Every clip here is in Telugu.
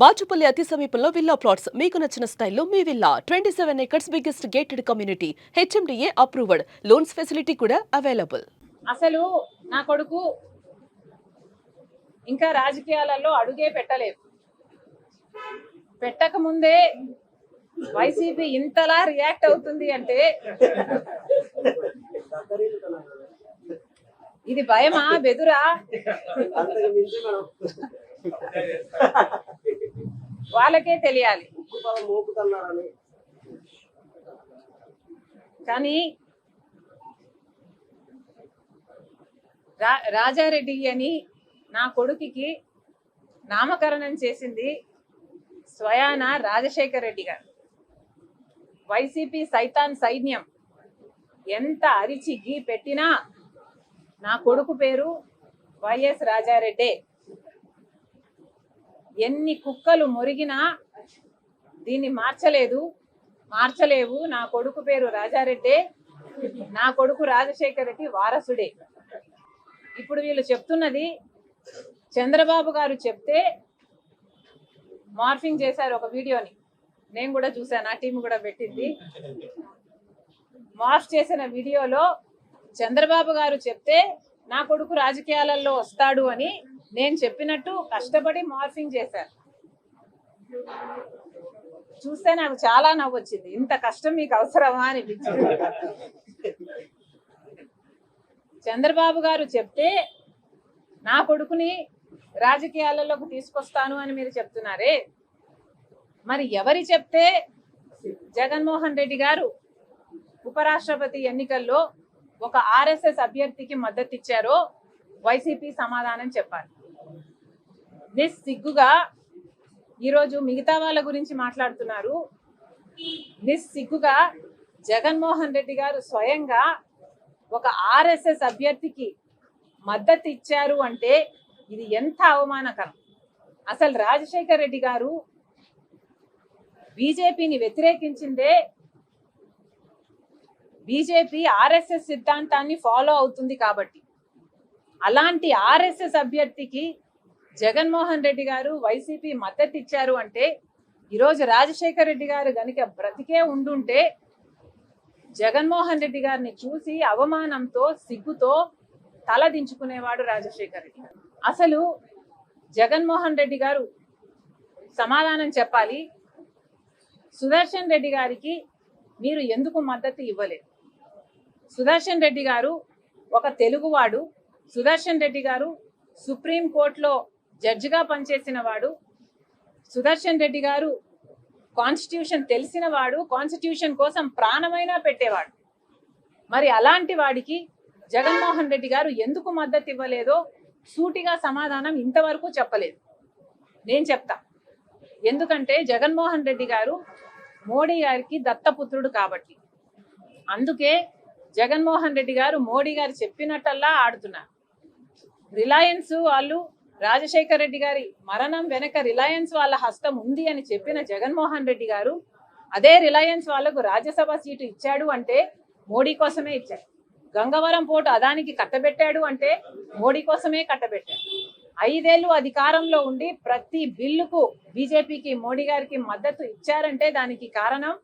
బాచుపల్లి అతి సమీపంలో విల్లా ప్లాట్స్. మీకు నచ్చిన స్టైల్లో మీ villa. Twenty seven acres biggest gated community HMDA approved loans facility కూడా అవైలబుల్ అసలు నా కొడుకు ఇంకా రాజకీయాలలో అడుగే పెట్టలేదు. పెట్టక ముందే వైసీపీ ఇంతలా రియాక్ట్ అవుతుంది అంటే ఇది భయమా బెదురా? వాళ్ళకే తెలియాలి. కానీ రా రాజారెడ్డి అని నా కొడుకుకి నామకరణం చేసింది స్వయాన రాజశేఖర్ రెడ్డి గారు. వైసీపీ సైతాన్ సైన్యం ఎంత అరిచి గీ పెట్టినా నా కొడుకు పేరు వైఎస్ రాజారెడ్డే. ఎన్ని కుక్కలు మొరిగినా దీన్ని మార్చలేదు. మార్చలేవు. నా కొడుకు పేరు రాజారెడ్డే. నా కొడుకు రాజశేఖర్ రెడ్డి వారసుడే. ఇప్పుడు వీళ్ళు చెప్తున్నది చంద్రబాబు గారు చెప్తే మార్ఫింగ్ చేశారు ఒక వీడియోని. నేను కూడా చూశాను ఆ టీం కూడా పెట్టింది. మార్ఫ్ చేసిన వీడియోలో చంద్రబాబు గారు చెప్తే నా కొడుకు రాజకీయాలలో వస్తాడు అని నేను చెప్పినట్టు కష్టపడి మార్ఫింగ్ చేశారు. చూస్తే నాకు చాలా నవ్వు వచ్చింది ఇంత కష్టం మీకు అవసరమా అనిపించింది. చంద్రబాబు గారు చెప్తే నా కొడుకుని రాజకీయాలలోకి తీసుకొస్తాను అని మీరు చెప్తున్నారే? మరి ఎవరి చెప్తే జగన్మోహన్ రెడ్డి గారు ఉపరాష్ట్రపతి ఎన్నికల్లో ఒక ఆర్ఎస్ఎస్ అభ్యర్థికి మద్దతు ఇచ్చారో వైసీపీ సమాధానం చెప్పాలి. నిస్సిగ్గుగా ఈరోజు మిగతా వాళ్ళ గురించి మాట్లాడుతున్నారు. నిస్సిగ్గుగా జగన్మోహన్ రెడ్డి గారు స్వయంగా ఒక ఆర్ఎస్ఎస్ అభ్యర్థికి మద్దతు ఇచ్చారు అంటే ఇది ఎంత అవమానకరం. అసలు రాజశేఖర్ రెడ్డి గారు బీజేపీని వ్యతిరేకించిందే బీజేపీ ఆర్ఎస్ఎస్ సిద్ధాంతాన్ని ఫాలో అవుతుంది కాబట్టి. అలాంటి ఆర్ఎస్ఎస్ అభ్యర్థికి జగన్మోహన్ రెడ్డి గారు వైసీపీ మద్దతు ఇచ్చారు అంటే ఈరోజు రాజశేఖర్ రెడ్డి గారు గనుక బ్రతికే ఉండుంటే జగన్మోహన్ రెడ్డి గారిని చూసి అవమానంతో సిగ్గుతో తల దించుకునేవాడు రాజశేఖర్ రెడ్డి గారు. అసలు జగన్మోహన్ రెడ్డి గారు సమాధానం చెప్పాలి. సుదర్శన్ రెడ్డి గారికి మీరు ఎందుకు మద్దతు ఇవ్వలేదు? సుదర్శన్ రెడ్డి గారు ఒక తెలుగువాడు. సుదర్శన్ రెడ్డి గారు సుప్రీం కోర్టులో జడ్జిగా పనిచేసిన వాడు సుదర్శన్ రెడ్డి గారు కాన్స్టిట్యూషన్ తెలిసిన వాడు కాన్స్టిట్యూషన్ కోసం ప్రాణమైనా పెట్టేవాడు. మరి అలాంటి వాడికి జగన్మోహన్ రెడ్డి గారు ఎందుకు మద్దతు ఇవ్వలేదో సూటిగా సమాధానం ఇంతవరకు చెప్పలేదు. నేను చెప్తా. ఎందుకంటే జగన్మోహన్ రెడ్డి గారు మోడీ గారికి దత్తపుత్రుడు కాబట్టి. అందుకే జగన్మోహన్ రెడ్డి గారు మోడీ గారు చెప్పినట్టల్లా ఆడుతున్నారు. రిలయన్స్ వాళ్ళు రాజశేఖర రెడ్డి గారి మరణం వెనక రిలయన్స్ వాళ్ళ హస్తం ఉంది అని చెప్పిన జగన్మోహన్ రెడ్డి గారు అదే రిలయన్స్ వాళ్ళకు రాజ్యసభ సీటు ఇచ్చాడు అంటే మోడీ కోసమే ఇచ్చాడు గంగవరం పోటు అదానికి కట్టబెట్టాడు అంటే మోడీ కోసమే కట్టబెట్టాడు ఐదేళ్ళు అధికారంలో ఉండి ప్రతి బిల్లుకు బీజేపీకి మోడీ గారికి మద్దతు ఇచ్చారంటే దానికి కారణం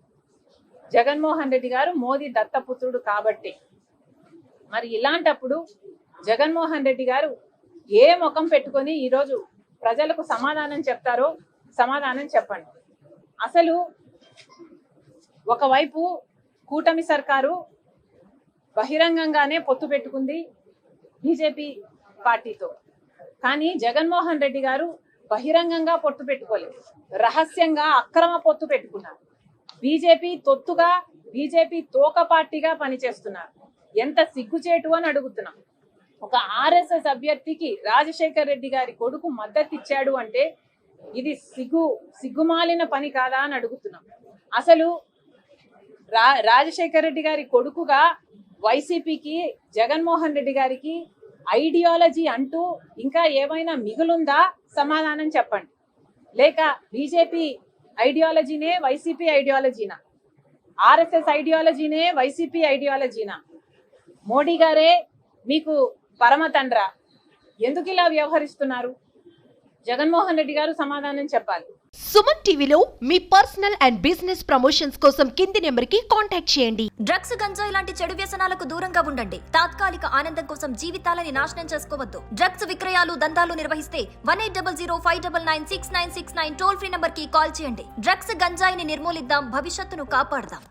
జగన్మోహన్ రెడ్డి గారు మోదీ దత్తపుత్రుడు కాబట్టి. మరి ఇలాంటప్పుడు జగన్మోహన్ రెడ్డి గారు ఏ ముఖం పెట్టుకొని ఈరోజు ప్రజలకు సమాధానం చెప్తారో సమాధానం చెప్పండి. అసలు ఒకవైపు కూటమి సర్కారు బహిరంగంగానే పొత్తు పెట్టుకుంది బీజేపీ పార్టీతో. కానీ జగన్మోహన్ రెడ్డి గారు బహిరంగంగా పొత్తు పెట్టుకోలేదు. రహస్యంగా అక్రమ పొత్తు పెట్టుకున్నారు. బీజేపీ తొత్తుగా బీజేపీ తోక పార్టీగా పనిచేస్తున్నారు. ఎంత సిగ్గుచేటు అని అడుగుతున్నాం. ఒక ఆర్ఎస్ఎస్ అభ్యర్థికి రాజశేఖర్ రెడ్డి గారి కొడుకు మద్దతు ఇచ్చాడు అంటే ఇది సిగ్గు సిగ్గుమాలిన పని కాదా అని అడుగుతున్నాం. అసలు రా రాజశేఖర్ రెడ్డి గారి కొడుకుగా వైసీపీకి జగన్మోహన్ రెడ్డి గారికి ఐడియాలజీ అంటూ ఇంకా ఏమైనా మిగులుందా? సమాధానం చెప్పండి. లేక బీజేపీ ఐడియాలజీనే వైసీపీ ఐడియాలజీనా? ఆర్ఎస్ఎస్ ఐడియాలజీనే వైసీపీ ఐడియాలజీనా? మోడీ గారే మీకు పరమ తండ్రా ఎందుకు ఇలా వ్యవహరిస్తున్నారు? జగన్మోహన్ రెడ్డి గారు సమాధానం చెప్పాలి. సుమన్ టీవీలో మీ పర్సనల్ అండ్ బిజినెస్ ప్రమోషన్స్ కోసం కింది నెంబర్కి కాంటాక్ట్ చేయండి. డ్రగ్స్ గంజాయి లాంటి చెడు వ్యసనాలకు దూరంగా ఉండండి. తాత్కాలిక ఆనందం కోసం జీవితాలని నాశనం చేసుకోవద్దు. డ్రగ్స్ విక్రయాలు దందాలు నిర్వహిస్తే one eight double zero five double nine six nine six nine toll free నంబర్కి కాల్ చేయండి. డ్రగ్స్ గంజాయిని నిర్మూలిద్దాం భవిష్యత్తును కాపాడదాం.